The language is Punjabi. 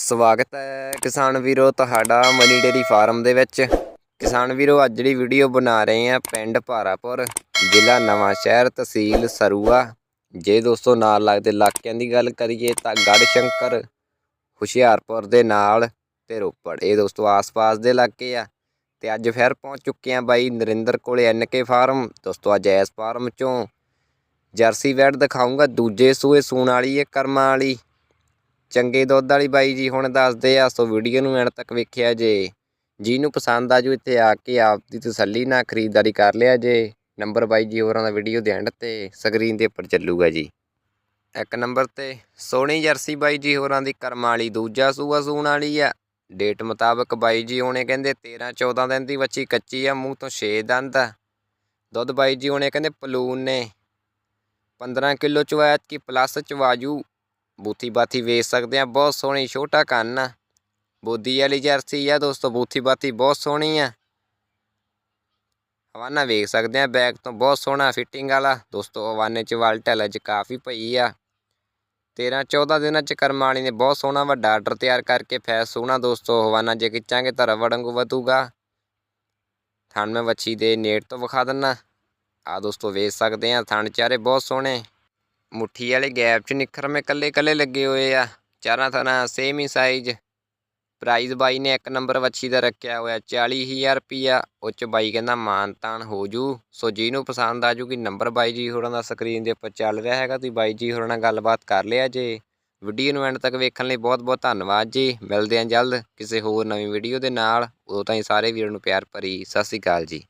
ਸਵਾਗਤ ਹੈ ਕਿਸਾਨ ਵੀਰੋ ਤੁਹਾਡਾ ਮਨੀ ਡੇਰੀ ਫਾਰਮ ਦੇ ਵਿੱਚ। ਕਿਸਾਨ ਵੀਰੋ, ਅੱਜ ਜਿਹੜੀ ਵੀਡੀਓ ਬਣਾ ਰਹੇ ਆ ਪਿੰਡ ਭਾਰਾਪੁਰ, ਜ਼ਿਲ੍ਹਾ ਨਵਾਂ ਸ਼ਹਿਰ, ਤਹਿਸੀਲ ਸਰੂਆ। ਜੇ ਦੋਸਤੋ ਨਾਲ ਲੱਗਦੇ ਇਲਾਕਿਆਂ ਦੀ ਗੱਲ ਕਰੀਏ ਤਾਂ ਗੜ੍ਹ ਸ਼ੰਕਰ ਹੁਸ਼ਿਆਰਪੁਰ ਦੇ ਨਾਲ ਤੇ ਰੋਪੜ। ਇਹ ਦੋਸਤੋ ਆਸ-ਪਾਸ ਦੇ ਇਲਾਕੇ ਆ। ਤੇ ਅੱਜ ਫਿਰ ਪਹੁੰਚ ਚੁੱਕੇ ਆ ਬਾਈ ਨਰਿੰਦਰ ਕੋਲੇ ਐਨਕੇ ਫਾਰਮ। ਦੋਸਤੋ ਅੱਜ ਐਸ ਫਾਰਮ ਚੋਂ ਜਰਸੀ ਵੈਟ ਦਿਖਾਉਂਗਾ ਦੂਜੇ ਸੂਏ ਸੂਣ ਵਾਲੀ ਹੈ, ਕਰਮਾਂ ਵਾਲੀ। ਚੰਗੇ ਦੁੱਧ ਵਾਲੀ ਬਾਈ ਜੀ ਹੁਣ ਦੱਸਦੇ ਆ, ਸੋ ਵੀਡੀਓ ਨੂੰ ਐਂਡ ਤੱਕ ਵੇਖਿਆ ਜੇ। ਜਿਹਨੂੰ ਪਸੰਦ ਆ ਜੂ ਇੱਥੇ ਆ ਕੇ ਆਪ ਦੀ ਤਸੱਲੀ ਨਾਲ ਖਰੀਦਦਾਰੀ ਕਰ ਲਿਆ ਜੇ। ਨੰਬਰ ਬਾਈ ਜੀ ਹੋਰਾਂ ਦਾ ਵੀਡੀਓ ਦੇ ਐਂਡ ਤੇ ਸਕਰੀਨ ਦੇ ਉੱਪਰ ਚੱਲੂਗਾ ਜੀ। ਇੱਕ ਨੰਬਰ ਤੇ ਸੋਹਣੀ ਜਰਸੀ ਬਾਈ ਜੀ ਹੋਰਾਂ ਦੀ ਕਰਮਾਂ ਵਾਲੀ, ਦੂਜਾ ਸੂਆ ਸੂਣ ਵਾਲੀ ਆ। ਡੇਟ ਮੁਤਾਬਕ ਬਾਈ ਜੀ ਹੋਣੇ ਕਹਿੰਦੇ 13 14 ਦਿਨ ਦੀ ਬੱਚੀ ਕੱਚੀ ਆ, ਮੂੰਹ ਤੋਂ 6 ਦੰਦ ਆ। ਦੁੱਧ ਬਾਈ ਜੀ ਹੋਣੇ ਕਹਿੰਦੇ ਪਲੂਨ ਨੇ। 15 ਕਿਲੋ ਚਵਾਇਤ ਕਿ ਪਲੱਸ ਚਵਾਜੂ। ਬੂਥੀ ਬਾਥੀ ਵੇਚ ਸਕਦੇ ਆ ਬਹੁਤ ਸੋਹਣੀ ਛੋਟਾ ਕੰਨ ਆ। ਬੋਦੀ ਵਾਲੀ ਜਰਸੀ ਆ ਦੋਸਤੋ, ਬੂਥੀ ਬਾਥੀ ਬਹੁਤ ਸੋਹਣੀ ਆ। ਹਵਾਨਾ ਵੇਖ ਸਕਦੇ ਆ ਬੈਗ ਤੋਂ ਬਹੁਤ ਸੋਹਣਾ ਫਿਟਿੰਗ ਵਾਲਾ। ਦੋਸਤੋ, ਹਵਾਨੇ ਚ ਵਾਲਟਲ ਅੱਜ ਕਾਫੀ ਪਈ ਆ। 13 14 ਦਿਨਾਂ ਚ ਕਰਮ ਨੇ ਬਹੁਤ ਸੋਹਣਾ ਵੱਡਾ ਆਰਡਰ ਤਿਆਰ ਕਰਕੇ ਫੈਸ ਸੋਹਣਾ ਦੋਸਤੋ, ਹਵਾਨਾ ਜੇ ਖਿੱਚਾਂਗੇ ਤਾਂ ਰਵੜ ਵਾਂਗੂ ਵਧੂਗਾ। ਥਣ ਮੈਂ ਵੱਛੀ ਦੇ ਨੇੜ ਤੋਂ ਵਿਖਾ ਦਿੰਨਾ। ਆ ਦੋਸਤੋ, ਵੇਚ ਸਕਦੇ ਆ ਥਣ ਚਾਰੇ ਬਹੁਤ ਸੋਹਣੇ। ਮੁੱਠੀ ਵਾਲੇ ਗੈਪ 'ਚ ਨਿੱਖਰ ਮੇ ਕੱਲੇ ਕੱਲੇ ਲੱਗੇ ਹੋਏ ਆ। ਚਾਰਾਂ ਥਾਂ ਸੇਮ ਹੀ ਸਾਈਜ਼ ਪ੍ਰਾਈਜ਼ ਬਾਈ ਨੇ ਇੱਕ ਨੰਬਰ ਵੱਛੀ ਦਾ ਰੱਖਿਆ ਹੋਇਆ 40000 ਰੁਪਿਆ ਉਹ 'ਚ ਬਾਈ ਕਹਿੰਦਾ ਮਾਨ ਤਾਨ ਹੋ ਜੂ। ਸੋ ਜਿਹਨੂੰ ਪਸੰਦ ਆ ਜੂਗੀ ਨੰਬਰ ਬਾਈ ਜੀ ਹੋਰਾਂ ਦਾ ਸਕਰੀਨ ਦੇ ਉੱਪਰ ਚੱਲ ਰਿਹਾ ਹੈਗਾ। ਤੁਸੀਂ ਬਾਈ ਜੀ ਹੋਰਾਂ ਨਾਲ ਗੱਲਬਾਤ ਕਰ ਲਿਆ ਜੇ। ਵੀਡੀਓ ਨੂੰ ਐਂਡ ਤੱਕ ਵੇਖਣ ਲਈ ਬਹੁਤ ਬਹੁਤ ਧੰਨਵਾਦ ਜੀ। ਮਿਲਦੇ ਹਾਂ ਜਲਦ ਕਿਸੇ ਹੋਰ ਨਵੀਂ ਵੀਡੀਓ ਦੇ ਨਾਲ। ਉਦੋਂ ਤਾਈਂ ਸਾਰੇ ਵੀਰਾਂ ਨੂੰ ਪਿਆਰ ਭਰੀ। ਸਤਿ ਸ਼੍ਰੀ ਅਕਾਲ ਜੀ।